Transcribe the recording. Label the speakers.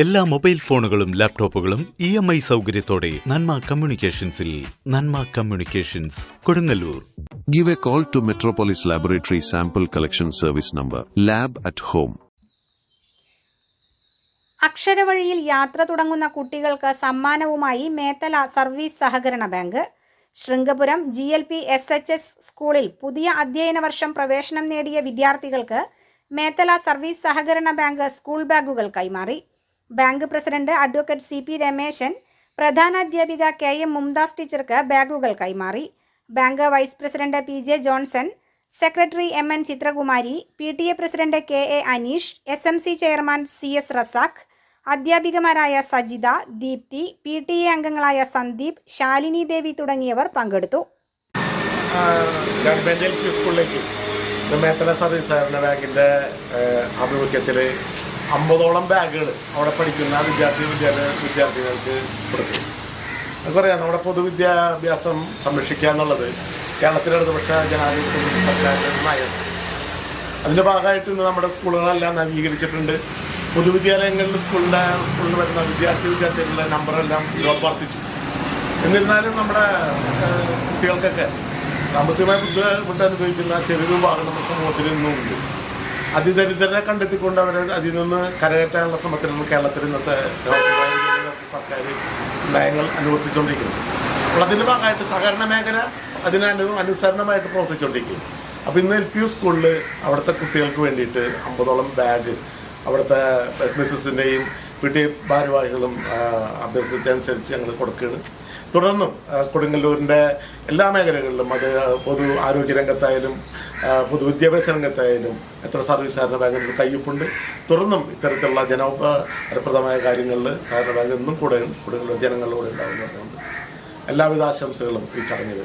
Speaker 1: എല്ലാ മൊബൈൽ ഫോണുകളും ലാപ്ടോപ്പുകളും ഇ എം ഐ സൗകര്യത്തോടെ Nanma കമ്മ്യൂണിക്കേഷൻസിൽ Nanma communications Kodungallur.
Speaker 2: Give a call to metropolis laboratory sample collection service number lab at home
Speaker 3: അക്ഷരവഴിയിൽ യാത്ര തുടങ്ങുന്ന കുട്ടികൾക്ക് സമ്മാനവുമായി മേത്തല സർവീസ് സഹകരണ bank. Sringapuram G L P S H S സ്കൂളിൽ പുതിയ അധ്യയന വർഷം പ്രവേശനം നേടിയ വിദ്യാർത്ഥികൾക്ക് മേത്തല സർവീസ് സഹകരണ ബാങ്ക് സ്കൂൾ ബാഗുകൾ കൈമാറി. Bank president advocate C P Rameshan പ്രധാനാധ്യാപിക K M Mumtaz ടീച്ചർക്ക് ബാഗുകൾ കൈമാറി. Bank vice president P J Johnson secretary M N Chithrakumari P T A president K A Aneesh S M C chairman C S Razak അധ്യാപികമാരായ Sajitha Deepthi P T A അംഗങ്ങളായ സന്ദീപ് ശാലിനി ദേവി തുടങ്ങിയവർ പങ്കെടുത്തു.
Speaker 4: Government L P സ്കൂളിലേക്ക് Methala service ബാങ്കിന്റെ ആഭിമുഖ്യത്തിൽ അമ്പതോളം ബാഗുകൾ അവിടെ പഠിക്കുന്ന വിദ്യാർത്ഥി വിദ്യാഭ്യാസ വിദ്യാർത്ഥികൾക്ക് കൊടുക്കും നമുക്കറിയാം നമ്മുടെ പൊതുവിദ്യാഭ്യാസം സംരക്ഷിക്കുക എന്നുള്ളത് കേരളത്തിലെ ഇടതുപക്ഷ ജനാധിപത്യ സർക്കാരിന്റെ നയം. അതിന്റെ ഭാഗമായിട്ട് ഇന്ന് നമ്മുടെ സ്കൂളുകളെല്ലാം നവീകരിച്ചിട്ടുണ്ട്. പൊതുവിദ്യാലയങ്ങളിൽ സ്കൂളിന്റെ സ്കൂളിൽ വരുന്ന വിദ്യാർത്ഥി വിദ്യാർത്ഥികളുടെ നമ്പറെല്ലാം വർദ്ധിച്ചു എന്നിരുന്നാലും നമ്മുടെ കുട്ടികൾക്കൊക്കെ സാമ്പത്തികമായി ബുദ്ധിമുട്ട് അനുഭവിക്കുന്ന ചെറിയ വിഭാഗം നമ്മുടെ സമൂഹത്തിൽ ഇന്നും അതിദരിദ്രരെ കണ്ടെത്തിക്കൊണ്ട് അവരെ അതിൽ നിന്ന് കരകയറ്റാനുള്ള ശ്രമത്തിലാണ് കേരളത്തിൽ ഇന്നത്തെ സർക്കാർ നയങ്ങൾ അനുവർത്തിച്ചുകൊണ്ടിരിക്കുന്നത് അപ്പോൾ അതിന്റെ ഭാഗമായിട്ട് സഹകരണ മേഖല അതിന് അനു അനുസരണമായിട്ട് പ്രവർത്തിച്ചുകൊണ്ടിരിക്കും അപ്പോൾ ഇന്ന് എൽ പി യു സ്കൂളിൽ അവിടുത്തെ കുട്ടികൾക്ക് വേണ്ടിയിട്ട് അമ്പതോളം ബാഗ് അവിടുത്തെ മിസ്സസിന്റെയും പി ടി ഭാരവാഹികളും അഭ്യർത്ഥിച്ചനുസരിച്ച് ഞങ്ങൾ കൊടുക്കുകയാണ്. തുടർന്നും കൊടുങ്ങല്ലൂരിന്റെ എല്ലാ മേഖലകളിലും അത് പൊതു ആരോഗ്യ രംഗത്തായാലും ആ, പൊതുവിദ്യാഭ്യാസ രംഗത്തായാലും എത്ര സർവീസ് സഹകരണ ബാങ്കിന്റെ കയ്യൊപ്പുണ്ട്. തുടർന്നും ഇത്തരത്തിലുള്ള ജനോപകാരപ്രദമായ കാര്യങ്ങളിൽ സഹകരണ ബാങ്ക് എന്നും കൂടെ കൂടുതൽ ജനങ്ങളിലൂടെ ഉണ്ടാകുന്നുണ്ട് എല്ലാവിധ ആശംസകളും ഈ ചടങ്ങിൽ